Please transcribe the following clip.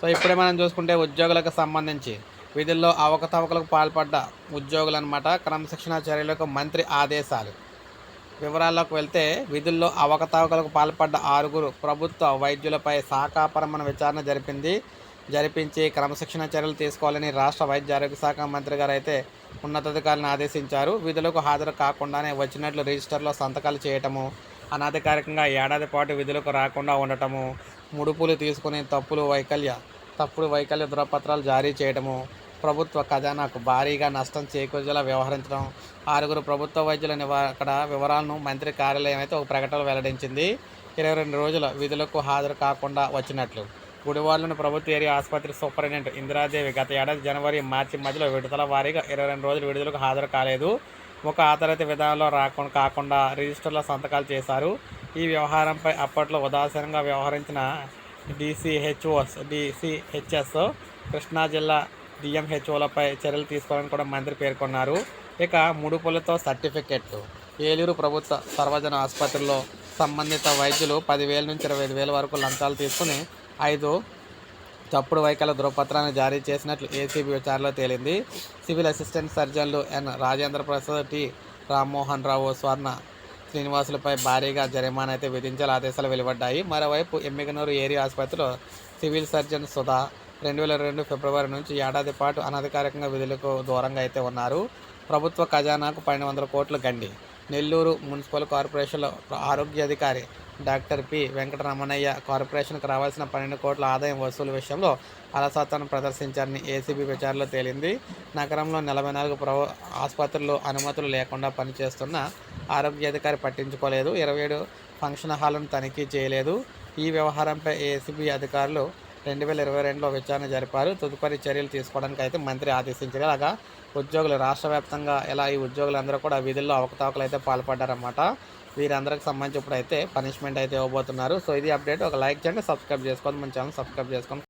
So ఇప్పుడే మనం చూసుకుంటే ఉద్యోగులకు సంబంధించి విధుల్లో అవకతవకలకు పాల్పడ్డ ఉద్యోగులనమాట క్రమశిక్షణ చర్యలకు మంత్రి ఆదేశాలు. వివరాల్లోకి వెళ్తే విధుల్లో అవకతవకలకు పాల్పడ్డ ఆరుగురు ప్రభుత్వ వైద్యులపై శాఖాపరమైన విచారణ జరిపింది. జరిపించి క్రమశిక్షణ చర్యలు తీసుకోవాలని రాష్ట్ర వైద్య ఆరోగ్య శాఖ మంత్రి గారు అయితే ఉన్నతాధికారులను ఆదేశించారు. విధులకు హాజరు కాకుండానే వచ్చినట్లు రిజిస్టర్లో సంతకాలు చేయటము అనధికారికంగా ఏడాది పాటు విధులకు రాకుండా ఉండటము ముడుపులు తీసుకునే తప్పులు వైకల్య తప్పుడు వైకల్య ధృవపత్రాలు జారీ చేయడము ప్రభుత్వ ఖజానాకు భారీగా నష్టం చేకూర్చేలా వ్యవహరించడం ఆరుగురు ప్రభుత్వ వైద్యుల నివా అక్కడ వివరాలను మంత్రి కార్యాలయం అయితే ఒక ప్రకటన వెల్లడించింది. ఇరవై రెండు రోజుల విధులకు హాజరు కాకుండా వచ్చినట్లు. గుడివాడలోని ప్రభుత్వ ఏరియా ఆసుపత్రి సూపరింటెండెంట్ ఇందిరాదేవి గత ఏడాది జనవరి మార్చి మధ్యలో విడుదల వారీగా ఇరవై రెండు రోజులు విడుదలకు హాజరు కాలేదు. ఒక ఆధారిత విధానంలో రాకుండా కాకుండా రిజిస్టర్లో సంతకాలు చేశారు. ఈ వ్యవహారంపై అప్పట్లో ఉదాసీనంగా వ్యవహరించిన డిసిహెచ్ఓస్ డిసిహెచ్ఎస్ కృష్ణా జిల్లా డిఎంహెచ్ఓలపై చర్యలు తీసుకోవాలని కూడా మంత్రి పేర్కొన్నారు. ఇక ముడుపులతో సర్టిఫికెట్లు ఏలూరు ప్రభుత్వ సర్వజన ఆసుపత్రిలో సంబంధిత వైద్యులు పదివేల నుంచి ఇరవై ఐదు వేల వరకు లంచాలు తీసుకుని ఐదు తప్పుడు వైకల్య ధృవపత్రాన్ని జారీ చేసినట్లు ఏసీబీ విచారణలో తేలింది. సివిల్ అసిస్టెంట్ సర్జన్లు ఎన్ రాజేంద్ర ప్రసాద్ టి రామ్మోహన్ రావు స్వర్ణ శ్రీనివాసులపై భారీగా జరిమానా అయితే విధించాల ఆదేశాలు వెలువడ్డాయి. మరోవైపు ఎమ్మిగనూరు ఏరియా ఆసుపత్రిలో సివిల్ సర్జన్ సుధా రెండు వేల రెండు ఫిబ్రవరి నుంచి ఏడాది పాటు అనధికారికంగా విధులకు దూరంగా అయితే ఉన్నారు. ప్రభుత్వ ఖజానాకు పన్నెండు వందల కోట్లు గండి. నెల్లూరు మున్సిపల్ కార్పొరేషన్లో ఆరోగ్య అధికారి డాక్టర్ పి వెంకటరమణయ్య కార్పొరేషన్కు రావాల్సిన పన్నెండు కోట్ల ఆదాయం వసూలు విషయంలో అలసత్వాన్ని ప్రదర్శించారని ఏసీబీ విచారణలో తేలింది. నగరంలో నలభై నాలుగు ప్రవ ఆసుపత్రుల్లో అనుమతులు లేకుండా పనిచేస్తున్న ఆరోగ్య అధికారి పట్టించుకోలేదు. ఇరవై ఏడు ఫంక్షన్ హాల్ను తనిఖీ చేయలేదు. ఈ వ్యవహారంపై ఏసీబీ అధికారులు రెండు వేల ఇరవై రెండులో విచారణ జరిపారు. తదుపరి చర్యలు తీసుకోవడానికి అయితే మంత్రి ఆదేశించారు. అలాగా ఉద్యోగులు రాష్ట్ర వ్యాప్తంగా ఇలా ఈ ఉద్యోగులందరూ కూడా విధుల్లో అవకతవకలు అయితే పాల్పడ్డారన్నమాట. వీరందరికి సంబంధించి ఇప్పుడు అయితే పనిష్మెంట్ అయితే ఇవ్వబోతున్నారు. సో ఇది అప్డేట్. ఒక లైక్ చేయండి సబ్స్క్రైబ్ చేసుకోండి. మన ఛానల్ సబ్స్క్రైబ్ చేసుకోండి.